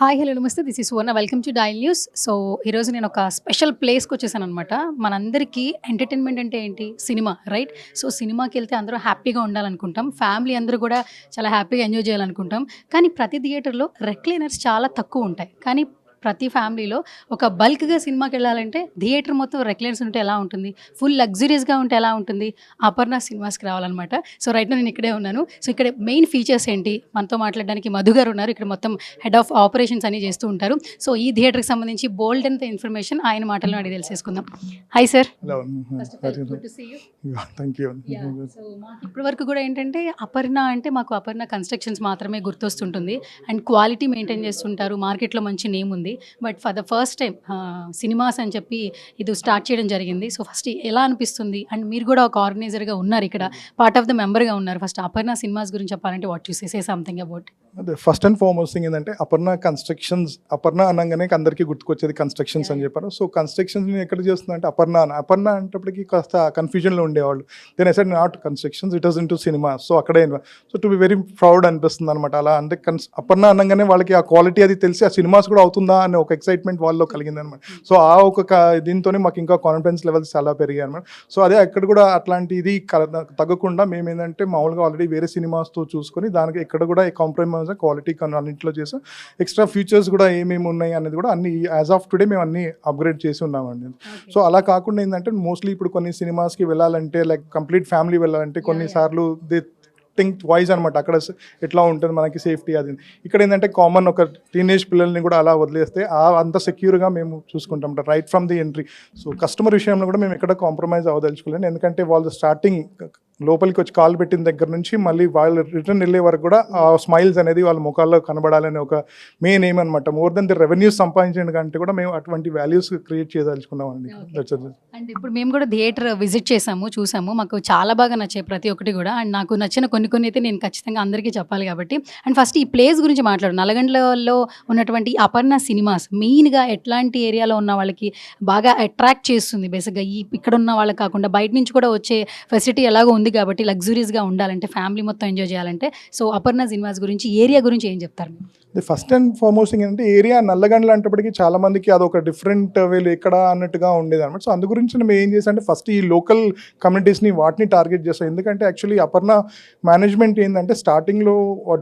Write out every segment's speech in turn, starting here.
Hi hello నమస్తే. This is Suvarna welcome to dial news so ఈరోజు నేను ఒక స్పెషల్ ప్లేస్కి వచ్చేసాను అనమాట మనందరికీ ఎంటర్టైన్మెంట్ అంటే ఏంటి? సినిమా రైట్ సో సినిమాకి వెళ్తే అందరూ హ్యాపీగా ఉండాలనుకుంటాం. ఫ్యామిలీ అందరూ కూడా చాలా హ్యాపీగా ఎంజాయ్ చేయాలనుకుంటాం. కానీ ప్రతి థియేటర్లో రెక్లైనర్స్ చాలా తక్కువ ఉంటాయి. కానీ ప్రతి ఫ్యామిలీలో ఒక బల్క్గా సినిమాకి వెళ్ళాలంటే థియేటర్ మొత్తం రెక్లైనర్స్ ఉంటే ఎలా ఉంటుంది? ఫుల్ లగ్జరీస్గా ఉంటే ఎలా ఉంటుంది? అపర్ణ సినిమాస్కి రావాలన్నమాట. సో రైట్ నేను ఇక్కడే ఉన్నాను. సో ఇక్కడ మెయిన్ ఫీచర్స్ ఏంటి? మనతో మాట్లాడడానికి మధు గారు ఉన్నారు. ఇక్కడ మొత్తం హెడ్ ఆఫ్ ఆపరేషన్స్ అని చేస్తూ ఉంటారు. సో ఈ థియేటర్కి సంబంధించి బోల్డ్ అంత ఇన్ఫర్మేషన్ ఆయన మాటల్లో అడిగి తెలిసేసుకుందాం. హాయ్ సార్ ఇప్పటి వరకు కూడా ఏంటంటే అపర్ణ అంటే మాకు అపర్ణ కన్స్ట్రక్షన్స్ మాత్రమే గుర్తొస్తుంటుంది. అండ్ క్వాలిటీ మెయింటైన్ చేస్తుంటారు. మార్కెట్లో మంచి నేమ్ ఉంది. But for the first time cinemas అని చెప్పి ఇది స్టార్ట్ చేయడం జరిగింది. సో ఫస్ట్ ఎలా అనిపిస్తుంది? అండ్ మీరు కూడా ఒక ఆర్గనైజర్గా ఉన్నారు ఇక్కడ. పార్ట్ ఆఫ్ ద మెంబర్గా ఉన్నారు. ఫస్ట్ అపర్ణ సినిమాస్ గురించి చెప్పాలంటే what you say something about అదే ఫస్ట్ అండ్ ఫార్మోస్ట్ థింగ్ ఏంటంటే అపర్ణ కన్స్ట్రక్షన్స్ అపర్ణ అనగానే అందరికీ గుర్తుకొచ్చేది కన్స్ట్రక్షన్స్ అని చెప్పారు. సో కన్స్ట్రక్షన్స్ నేను ఎక్కడ చేస్తున్నా అంటే అపర్ణ అని. అపర్ణ అంటప్పటికి కాస్త కన్ఫ్యూజన్లో ఉండేవాళ్ళు. Then as said not constructions it was in to cinema so అక్కడే so to be very proud అనిపిస్తుంది అనమాట అలా అంటే కన్స్ అపర్ణ అనగానే వాళ్ళకి ఆ క్వాలిటీ అది తెలిసి ఆ సినిమాస్ కూడా అవుతుందా అనే ఒక ఎక్సైట్మెంట్ వాళ్ళలో కలిగింది అనమాట సో ఆ ఒక దీంతోనే మాకు ఇంకా కాన్ఫిడెన్స్ లెవెల్స్ చాలా పెరిగాయి అనమాట సో అదే అక్కడ కూడా అట్లాంటి ఇది తగ్గకుండా మేము ఏంటంటే మామూలుగా ఆల్రెడీ వేరే సినిమాస్తో చూసుకొని దానికి ఎక్కడ కూడా కాంప్రమైజ్ క్వాలిటీ అన్నింటిలో చేసాం. ఎక్స్ట్రా ఫీచర్స్ కూడా ఏమేమి ఉన్నాయి అనేది కూడా అన్ని యాజ్ ఆఫ్ టుడే మేము అన్ని అప్గ్రేడ్ చేసి ఉన్నామండి. సో అలా కాకుండా ఏంటంటే మోస్ట్లీ ఇప్పుడు కొన్ని సినిమాస్కి వెళ్ళాలంటే లైక్ కంప్లీట్ ఫ్యామిలీ వెళ్ళాలంటే కొన్నిసార్లు దే థింక్ వాయిస్ అనమాట అక్కడ ఎట్లా ఉంటుంది మనకి సేఫ్టీ అది. ఇక్కడ ఏంటంటే కామన్ ఒక టీనేజ్ పిల్లల్ని కూడా అలా వదిలేస్తే ఆ అంత సెక్యూర్గా మేము చూసుకుంటాం right from the entry so customer విషయంలో కూడా మేము ఎక్కడ కాంప్రమైజ్ అవ్వదలుచుకోలేము ఎందుకంటే వాళ్ళు స్టార్టింగ్ లోపలికి వచ్చి కాల్ పెట్టిన దగ్గర నుంచి మళ్ళీ వాళ్ళు రిటర్న్ వెళ్ళే వరకు కూడా ఆ స్మైల్స్ అనేది వాళ్ళ ముఖాల్లో కనబడాలని ఒక మెయిన్ ఎయిమ్ అనమాట మోర్ దెన్ ది రెవెన్యూస్ సంపాదించడం కంటే కూడా మేము అటువంటి వాల్యూస్ క్రియేట్ చేయదలుచుకున్నామండి That's it. అండ్ ఇప్పుడు మేము కూడా థియేటర్ విజిట్ చేసాము చూసాము. మాకు చాలా బాగా నచ్చాయి ప్రతి ఒక్కటి కూడా. అండ్ నాకు నచ్చిన కొన్ని కొన్ని అయితే నేను ఖచ్చితంగా అందరికీ చెప్పాలి కాబట్టి. అండ్ ఫస్ట్ ఈ ప్లేస్ గురించి మాట్లాడు నల్గొండలో ఉన్నటువంటి అపర్ణ సినిమాస్ మెయిన్గా ఎట్లాంటి ఏరియాలో ఉన్న వాళ్ళకి బాగా అట్రాక్ట్ చేస్తుంది? బేసిక్గా ఈ ఇక్కడ ఉన్న వాళ్ళకి కాకుండా బయట నుంచి కూడా వచ్చే ఫెసిలిటీ ఎలాగో ఉంది కాబట్టి లగ్జూరియస్గా ఉండాలంటే ఫ్యామిలీ మొత్తం ఎంజాయ్ చేయాలంటే సో అపర్ణ సినిమాస్ గురించి ఏరియా గురించి ఏం చెప్తారు? The first and foremost thing ఏంటంటే ఏరియా నల్లగండ్ల అంటప్పటికీ చాలా మందికి అదొక డిఫరెంట్ వేలు ఎక్కడ అన్నట్టుగా ఉండేది అనమాట సో అందు గురించి మేము ఏం చేసాం అంటే ఫస్ట్ ఈ లోకల్ కమ్యూనిటీస్ని వాటిని టార్గెట్ చేస్తాం ఎందుకంటే యాక్చువల్లీ అపర్ణ మేనేజ్మెంట్ ఏంటంటే స్టార్టింగ్లో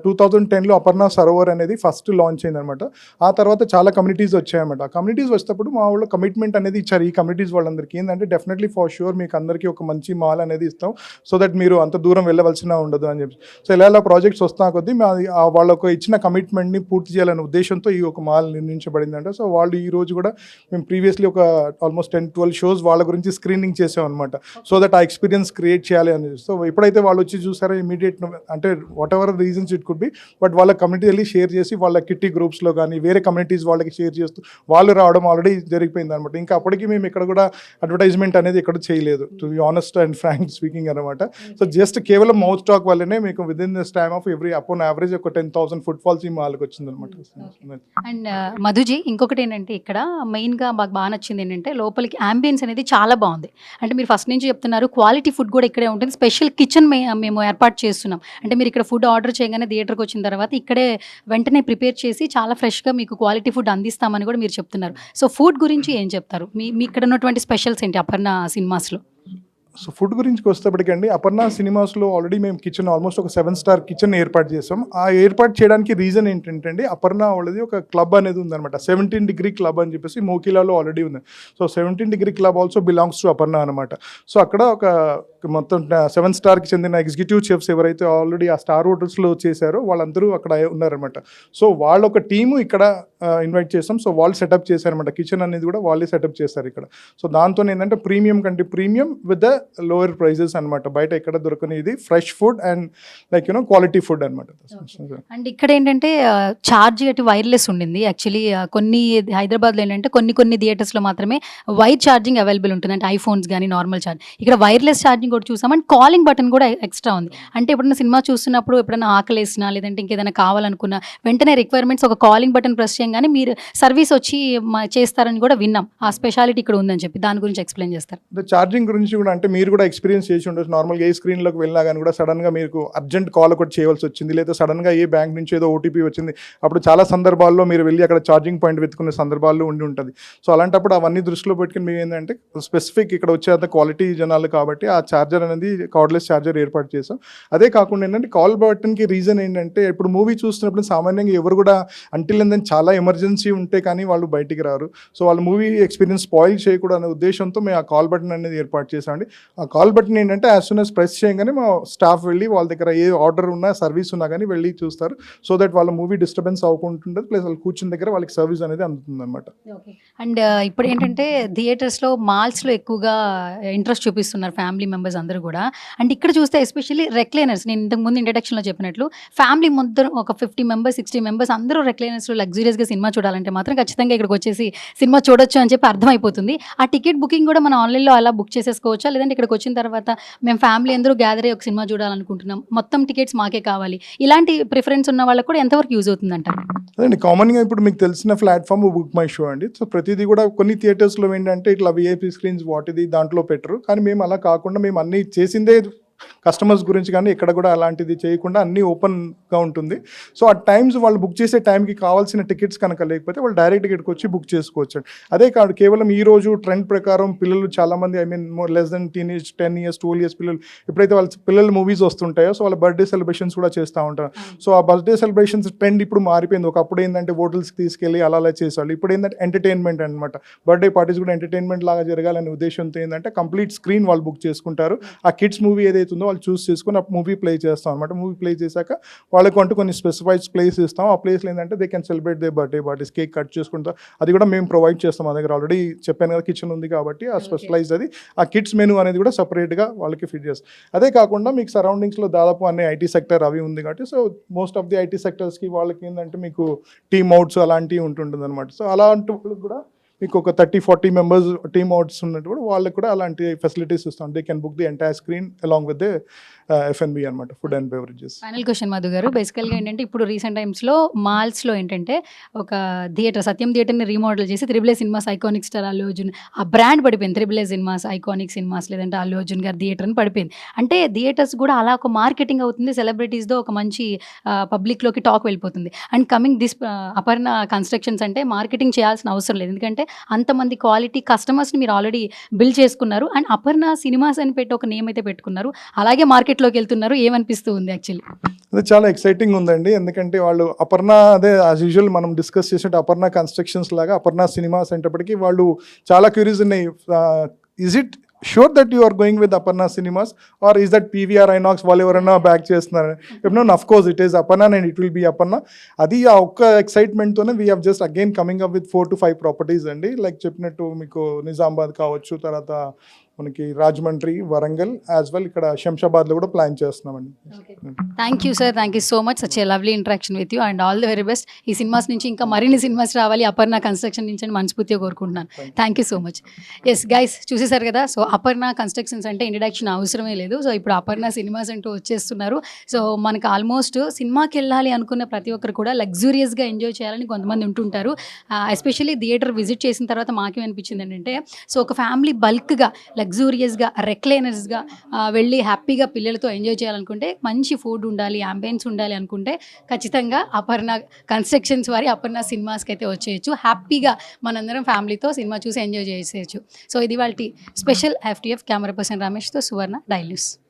టూ థౌజండ్ టెన్లో అపర్ణ సరోవర్ అనేది ఫస్ట్ లాంచ్ అయింది అనమాట ఆ తర్వాత చాలా కమ్యూనిటీస్ వచ్చాయన్నమాట. ఆ కమ్యూనిటీస్ వచ్చేటప్పుడు మా వాళ్ళు కమిట్మెంట్ అనేది ఇచ్చారు ఈ కమ్యూనిటీస్ వాళ్ళందరికీ. ఏంటంటే డెఫినెట్లీ ఫర్ షూర్ మీకు అందరికీ ఒక మంచి మాల్ అనేది ఇస్తాం. సో దట్ మీరు అంత దూరం వెళ్ళవలసిన ఉండదు అని చెప్పి. సో ఇలా ఇలా ప్రాజెక్ట్స్ వస్తున్నా కొద్దీ మాది వాళ్ళకు ఇచ్చిన కమిట్మెంట్ని పూర్తి చేయాలనే ఉద్దేశంతో ఈ ఒక మాల్ నిర్మించబడిందంట. సో వాళ్ళు ఈ రోజు కూడా మేము ప్రీవియస్లీ ఒక ఆల్మోస్ట్ టెన్ ట్వెల్వ్ షోస్ వాళ్ళ గురించి స్క్రీనింగ్ చేసాం అనమాట సో దట్ ఆ ఎక్స్పీరియన్స్ క్రియేట్ చేయాలి అని. సో ఎప్పుడైతే వాళ్ళు వచ్చి చూసారో ఇమీడియట్ అంటే whatever reasons it could be but వాళ్ళ కమ్యూనిటీ వెళ్ళి షేర్ చేసి వాళ్ళ కిట్టి గ్రూప్స్లో కానీ వేరే కమ్యూనిటీస్ వాళ్ళకి షేర్ చేస్తూ వాళ్ళు రావడం ఆల్రెడీ జరిగిపోయింది అనమాట ఇంకా అప్పటికి మేము ఇక్కడ కూడా అడ్వర్టైజ్మెంట్ అనేది ఎక్కడ చేయలేదు to be honest and frank speaking అనమాట సో జస్ట్ కేవలం మౌత్ స్టాక్ వల్లనే మీకు within this time of every upon average ఒక టెన్ థౌసండ్ ఫుట్ ఫాల్స్ ఈ మాల్కి వచ్చింది అనమాట అండ్ మధుజీ ఇంకొకటి ఏంటంటే ఇక్కడ మెయిన్గా మాకు బాగా నచ్చింది ఏంటంటే లోపలికి అంబియన్స్ అనేది చాలా బాగుంది. అంటే మీరు ఫస్ట్ నుంచి చెప్తున్నారు క్వాలిటీ ఫుడ్ కూడా ఇక్కడే ఉంటుంది. స్పెషల్ కిచెన్ మేము ఏర్పాటు చేస్తున్నాం. అంటే మీరు ఇక్కడ ఫుడ్ ఆర్డర్ చేయగానే థియేటర్కి వచ్చిన తర్వాత ఇక్కడే వెంటనే ప్రిపేర్ చేసి చాలా ఫ్రెష్గా మీకు క్వాలిటీ ఫుడ్ అందిస్తామని కూడా మీరు చెప్తున్నారు. సో ఫుడ్ గురించి ఏం చెప్తారు? మీ మీ ఇక్కడ ఉన్నటువంటి స్పెషల్స్ ఏంటి అపర్ణ సినిమాస్లో? సో ఫుడ్ గురించి వస్తేప్పటికండి అపర్ణ సినిమాస్లో ఆల్రెడీ మేము కిచెన్ ఆల్మోస్ట్ ఒక సెవెన్ స్టార్ కిచెన్ ఏర్పాటు చేసాం ఆ ఏర్పాటు చేయడానికి రీజన్ ఏంటంటే అపర్ణ వాళ్ళది ఒక క్లబ్ అనేది ఉందన్నమాట. సెవెంటీన్ డిగ్రీ క్లబ్ అని చెప్పేసి మోకిలాలో ఆల్రెడీ ఉంది. So seventeen degree club also belongs to Aparna అనమాట సో అక్కడ ఒక మొత్తం సెవెన్ స్టార్కి చెందిన ఎగ్జిక్యూటివ్ చెఫ్స్ ఎవరైతే ఆల్రెడీ ఆ స్టార్ హోటల్స్లో చేశారో వాళ్ళందరూ అక్కడ ఉన్నారనమాట సో వాళ్ళ ఒక టీము ఇక్కడ ఇన్వైట్ చేసాం సో వాళ్ళు సెటప్ చేశారనమాట కిచెన్ అనేది కూడా వాళ్ళే సెటప్ చేశారు ఇక్కడ. సో దాంతో ఏంటంటే ప్రీమియం కంటే premium with the lower prices అనమాట బయట ఎక్కడ దొరకనిది fresh food and like you know quality food అనమాట అండ్ ఇక్కడ ఏంటంటే ఛార్జ్ అటు వైర్లెస్ ఉండింది. యాక్చువల్లీ కొన్ని హైదరాబాద్లో ఏంటంటే కొన్ని కొన్ని థియేటర్స్లో మాత్రమే వైర్ ఛార్జింగ్ అవైలబుల్ ఉంటుంది. అంటే ఐఫోన్స్ కానీ నార్మల్ ఛార్జ్ ఇక్కడ వైర్లెస్ ఛార్జింగ్ కూడా చూసాం. అండ్ కాలింగ్ బటన్ కూడా ఎక్స్ట్రా ఉంది. అంటే ఎప్పుడైనా సినిమా చూస్తున్నప్పుడు ఎప్పుడైనా ఆకలేసినా లేదంటే ఇంకేదైనా కావాలనుకున్నా వెంటనే రిక్వైర్మెంట్స్ ఒక కాలింగ్ బటన్ ప్రెస్ చేయగానే మీరు సర్వీస్ వచ్చి చేస్తారని కూడా విన్నాం. ఆ స్పెషాలిటీ ఇక్కడ ఉందని చెప్పి దాని గురించి ఎక్స్ప్లెయిన్ చేస్తారు. ఛార్జింగ్ గురించి కూడా అంటే మీరు కూడా ఎక్స్పీరియన్స్ చేసి ఉండొచ్చు. నార్మల్గా ఏ స్క్రీన్లోకి వెళ్ళినా కానీ కూడా సడన్గా మీకు అర్జెంట్ కాల్ ఒకటి చేయవలసి వచ్చింది. లేదా సడన్గా ఏ బ్యాంక్ నుంచి ఏదో ఓటీపీ వచ్చింది. అప్పుడు చాలా సందర్భాల్లో మీరు వెళ్ళి అక్కడ ఛార్జింగ్ పాయింట్ వెతుకునే సందర్భాల్లో ఉండి ఉంటుంది. సో అలాంటప్పుడు అవన్నీ దృష్టిలో పెట్టుకుని మేము ఏంటంటే స్పెసిఫిక్ ఇక్కడ వచ్చేంత క్వాలిటీ జనాలు కాబట్టి ఆ ఛార్జర్ అనేది కార్డ్లెస్ ఛార్జర్ ఏర్పాటు చేసాం అదే కాకుండా ఏంటంటే కాల్ బటన్కి రీజన్ ఏంటంటే ఇప్పుడు మూవీ చూస్తున్నప్పుడు సామాన్యంగా ఎవరు కూడా అంటిల్ అందని చాలా ఎమర్జెన్సీ ఉంటే కానీ వాళ్ళు బయటికి రారు. సో వాళ్ళ మూవీ ఎక్స్పీరియన్స్ స్పాయిల్ చేయకూడదు అనే ఉద్దేశంతో మేము ఆ కాల్ బటన్ అనేది ఏర్పాటు చేసామండి ఆ కాల్ బటన్ ఏంటంటే యాజ్ సూన్ యాజ్ ప్రెస్ చేయగానే మా స్టాఫ్ వెళ్ళి వాళ్ళ దగ్గర ఏ ఆర్డర్ ఉన్నా సర్వీస్ ఉన్నా కానీ వెళ్ళి చూస్తారు. సో దట్ వాళ్ళ మూవీ డిస్టర్బెన్స్ అవ్వకుంటుంది ప్లస్ వాళ్ళు కూర్చున్న దగ్గర వాళ్ళకి సర్వీస్ అనేది అందుతుంది అనమాట అండ్ uh, ఇప్పుడు ఏంటంటే థియేటర్స్లో మాల్స్లో ఎక్కువగా uh, ఇంట్రెస్ట్ చూపిస్తున్నారు ఫ్యామిలీ మెంబర్స్ అందరూ కూడా. అండ్ ఇక్కడ చూస్తే ఎస్పెషల్లీ రెక్లైనర్స్ నేను ఇంతకు ముందు ఇంట్రడక్షన్లో చెప్పినట్లు ఫ్యామిలీ మొత్తం ఒక ఫిఫ్టీ మెంబర్స్ సిక్స్టీ మెంబర్స్ అందరూ రెక్లైనర్స్లో లగ్జూరియస్గా సినిమా చూడాలంటే మాత్రం ఖచ్చితంగా ఇక్కడికి వచ్చేసి సినిమా చూడొచ్చు అని చెప్పి అర్థమైపోతుంది. ఆ టికెట్ బుకింగ్ కూడా మనం ఆన్లైన్లో అలా బుక్ చేసేసుకోవచ్చా? లేదంటే ఇక్కడికి వచ్చిన తర్వాత మేము ఫ్యామిలీ అందరూ గ్యాదర్ అయ్యి ఒక సినిమా చూడాలనుకుంటున్నాం. మొత్తం టికెట్స్ మాకే కావాలి. ఇలాంటి ప్రిఫరెన్స్ ఉన్న వాళ్ళకి కూడా ఎంతవరకు యూజ్ అవుతుందంట? అదండి కామన్గా ఇప్పుడు మీకు తెలిసిన ప్లాట్ఫామ్ బుక్ మై షో అండి. సో ప్రతిదీ కూడా కొన్ని థియేటర్స్లో ఏంటంటే ఇట్లా విఐపీ స్క్రీన్స్ వాటిది దాంట్లో పెట్టరు. కానీ మేము అలా కాకుండా మేము అన్ని చేసిందే కస్టమర్స్ గురించి కానీ ఇక్కడ కూడా అలాంటిది చేయకుండా అన్నీ ఓపెన్గా ఉంటుంది. సో ఆ టైమ్స్ వాళ్ళు బుక్ చేసే టైంకి కావాల్సిన టికెట్స్ కనుక లేకపోతే వాళ్ళు డైరెక్ట్ ఇక్కడికి వచ్చి బుక్ చేసుకోవచ్చు. అదే కాదు కేవలం ఈ రోజు ట్రెండ్ ప్రకారం పిల్లలు చాలామంది I mean more less than teen age ten years twelve years పిల్లలు ఎప్పుడైతే వాళ్ళ పిల్లల మూవీస్ వస్తుంటాయో సో వాళ్ళ బర్త్డే సెలబ్రేషన్స్ కూడా చేస్తూ ఉంటారు. సో ఆ బర్త్డే సెలబ్రేషన్స్ ట్రెండ్ ఇప్పుడు మారిపోయింది. ఒకప్పుడు ఏంటంటే హోటల్స్కి తీసుకెళ్ళి అలా అలా చేసేవాళ్ళు. ఇప్పుడు ఏంటంటే ఎంటర్టైన్మెంట్ అనమాట బర్త్డే పార్టీస్ కూడా ఎంటర్టైన్మెంట్ లాగా జరగాలనే ఉద్దేశంతో ఏంటంటే కంప్లీట్ స్క్రీన్ వాళ్ళు బుక్ చేసుకుంటారు. ఆ కిడ్స్ మూవీ ఏదైతే ఉందో వాళ్ళు చూస్ చేసుకుని ఆ మూవీ ప్లే చేస్తాం అనమాట మూవీ ప్లే చేశాక వాళ్ళకు అంటూ కొన్ని స్పెసిఫైడ్ ప్లేస్ ఇస్తాం. ఆ ప్లేస్లో ఏంటంటే they can celebrate they birthday parties cake cut చేసుకుంటాం. అది కూడా మేము ప్రొవైడ్ చేస్తాం మా దగ్గర ఆల్రెడీ చెప్పాను కదా కిచెన్ ఉంది కాబట్టి ఆ స్పెషలైజ్ అది. ఆ కిడ్స్ మెనూ అనేది కూడా సపరేట్గా వాళ్ళకి ఫిట్ చేస్తాం. అదే కాకుండా మీకు సరౌండింగ్స్లో దాదాపు అన్ని ఐటీ సెక్టర్ అవి ఉంది కాబట్టి so most of the IT సెక్టర్స్కి వాళ్ళకి ఏంటంటే మీకు టీమ్ అవుట్స్ అలాంటివి ఉంటుంటుంది అనమాట సో అలాంటి వాళ్ళకి కూడా మీకు ఒక thirty forty members team outs ఉన్నట్టు కూడా వాళ్ళకి కూడా అలాంటి ఫెసిలిటీస్ ఇస్తాం. They can book the entire screen along with F N B అనమాట food and beverages final question Madhu garu. బేసికల్గా ఏంటంటే ఇప్పుడు రీసెంట్ టైమ్స్లో మాల్స్లో ఏంటంటే ఒక థియేటర్ సత్యం థియేటర్ని రీమోడల్ చేసి triple A cinemas iconic star Allu Arjun ఆ బ్రాండ్ పడిపోయింది. త్రిబుల్ సినిమాస్ ఐకానిక్ సినిమాస్ లేదంటే అల్లు అర్జున్ గారి థియేటర్ అని పడిపోయింది. అంటే థియేటర్స్ కూడా అలా ఒక మార్కెటింగ్ అవుతుంది సెలబ్రిటీస్తో ఒక మంచి పబ్లిక్లోకి టాక్ వెళ్ళిపోతుంది. And coming this Aparna constructions అంటే మార్కెటింగ్ చేయాల్సిన అవసరం లేదు. ఎందుకంటే అంతమంది క్వాలిటీ కస్టమర్స్ని మీరు ఆల్రెడీ బిల్డ్ చేసుకున్నారు. అండ్ అపర్ణ సినిమాస్ అని పెట్టి ఒక నేమ్ అయితే పెట్టుకున్నారు. అలాగే మార్కెట్ మార్కెట్లోకి వెళ్తున్నారు ఏమనిపిస్తూ ఉంది యాక్చువల్లీ అది చాలా ఎక్సైటింగ్ ఉందండి. ఎందుకంటే వాళ్ళు అపర్ణ అదే యాజ్ యూజువల్ మనం డిస్కస్ చేసినట్టు అపర్ణ కన్స్ట్రక్షన్స్ లాగా అపర్ణ సినిమాస్ అనేటప్పటికీ వాళ్ళు చాలా క్యూరీస్ ఉన్నాయి. Is it sure that you are going with Aparna cinemas or is that PVR INOX వాళ్ళు ఎవరైనా బ్యాక్ చేస్తున్నారు? No of course it is Aparna and it will be Aparna. అది ఆ ఒక్క ఎక్సైట్మెంట్తోనే we have just again coming up with four to five properties అండి. Like చెప్పినట్టు మీకు నిజామాబాద్ కావచ్చు తర్వాత మనకి రాజమండ్రి వరంగల్ యాజ్ వెల్ ఇక్కడ శంషాబాద్లో కూడా ప్లాన్ చేస్తున్నామండి. Thank you sir thank you so much such a lovely interaction with you and all the very best ఈ సినిమాస్ నుంచి ఇంకా మరిన్ని సినిమాస్ రావాలి అపర్ణ కన్స్ట్రక్షన్ నుంచి అని మనస్ఫూర్తిగా కోరుకుంటున్నాను. Thank you so much yes guys చూసేశారు కదా? సో అపర్ణ కన్స్ట్రక్షన్స్ అంటే ఇంట్రడక్షన్ అవసరమే లేదు. సో ఇప్పుడు అపర్ణ సినిమాస్ అంటూ వచ్చేస్తున్నారు. సో మనకు ఆల్మోస్ట్ సినిమాకి వెళ్ళాలి అనుకున్న ప్రతి ఒక్కరు కూడా లగ్జూరియస్గా ఎంజాయ్ చేయాలని కొంతమంది ఉంటుంటారు. ఎస్పెషల్లీ థియేటర్ విజిట్ చేసిన తర్వాత మాకేమనిపించింది ఏంటంటే సో ఒక ఫ్యామిలీ బల్క్గా లగ్జూరియస్గా రెక్లైనర్స్గా వెళ్ళి హ్యాపీగా పిల్లలతో ఎంజాయ్ చేయాలనుకుంటే మంచి ఫుడ్ ఉండాలి అంబియన్స్ ఉండాలి అనుకుంటే ఖచ్చితంగా అపర్ణ కన్స్ట్రక్షన్స్ వారి అపర్ణ సినిమాస్కి అయితే వచ్చేయచ్చు. హ్యాపీగా మనందరం ఫ్యామిలీతో సినిమా చూసి ఎంజాయ్ చేసేయచ్చు. సో ఇది వాళ్ళ స్పెషల్ ఎఫ్టీఎఫ్ కెమెరా పర్సన్ రమేష్తో సువర్ణ డైల్యూస్.